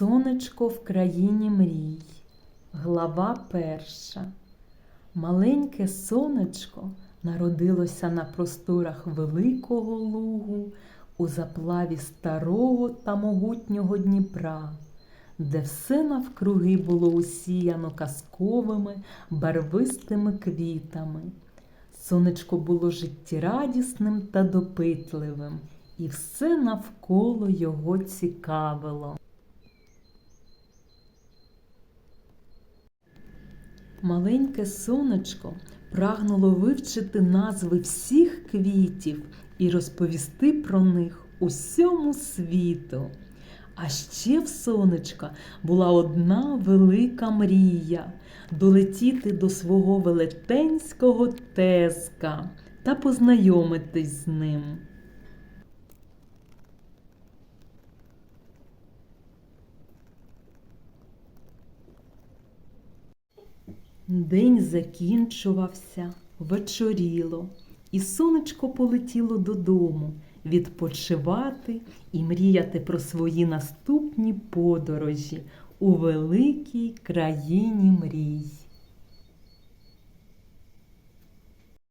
Сонечко в країні мрій. Глава перша. Маленьке сонечко народилося на просторах великого лугу у заплаві старого та могутнього Дніпра, де все навкруги було усіяно казковими барвистими квітами. Сонечко було життєрадісним та допитливим, і все навколо його цікавило. Маленьке сонечко прагнуло вивчити назви всіх квітів і розповісти про них усьому світу. А ще в сонечка була одна велика мрія долетіти до свого велетенського тезка та познайомитись з ним. День закінчувався, вечоріло, і сонечко полетіло додому відпочивати і мріяти про свої наступні подорожі у великій країні мрій.